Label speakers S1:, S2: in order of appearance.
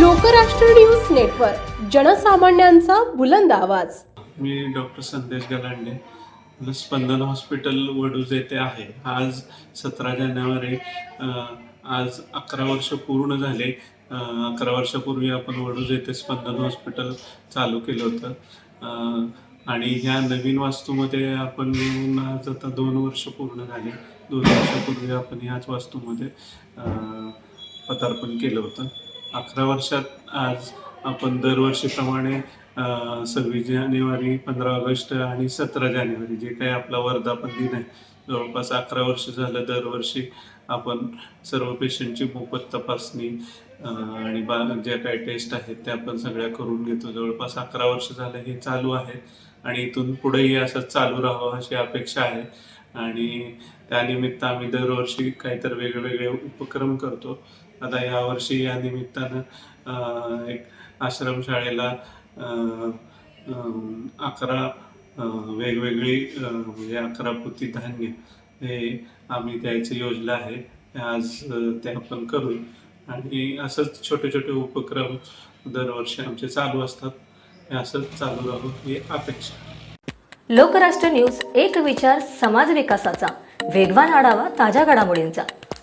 S1: Lokrashtra news network जनसामान्यांचा बुलंद आवाज.
S2: मी doctor संदेश गलांडे स्पंदन हॉस्पिटल वडूज येथे आहे. आज सतरा जानेवारी आज अकरा वर्ष पूर्ण झाले. अकरा वर्षापूर्वी आपण वडूज येथे स्पंदन हॉस्पिटल चालू केलं होतं. आणि ह्या नवीन वास्तूमध्ये आपण येऊन आज आता दोन वर्ष पूर्ण झाले. दोन वर्षापूर्वी आपण ह्याच वास्तूमध्ये पदार्पण केलं होतं. अकरा वर्षात आज आपण दरवर्षीप्रमाणे सव्वीस जानेवारी पंधरा ऑगस्ट आणि सतरा जानेवारी जे काही आपला वर्धापन दिन आहे जवळपास अकरा वर्ष झालं दरवर्षी आपण सर्व पेशंटची मोफत तपासणी आणि बा ज्या काही टेस्ट आहेत त्या आपण सगळ्या करून घेतो. जवळपास अकरा वर्ष झालं हे चालू आहे आणि इथून पुढेही असं चालू राहावं अशी अपेक्षा आहे. आणि त्यानिमित्त आम्ही दरवर्षी काहीतरी वेगवेगळे उपक्रम करतो. आता यावर्षी या निमित्तानं एक आश्रमशाळेला अकरा वेगवेगळी म्हणजे अकरा पोती धान्य हे आम्ही द्यायची योजना आहे. आज ते आपण करू. आणि असंच छोटे छोटे उपक्रम दरवर्षी आमचे चालू असतात. हे असंच चालू राहू ही अपेक्षा.
S3: लोकराष्ट्र न्यूज एक विचार समाज विकासाचा. वेगवान आढावा ताज्या घडामोडींचा.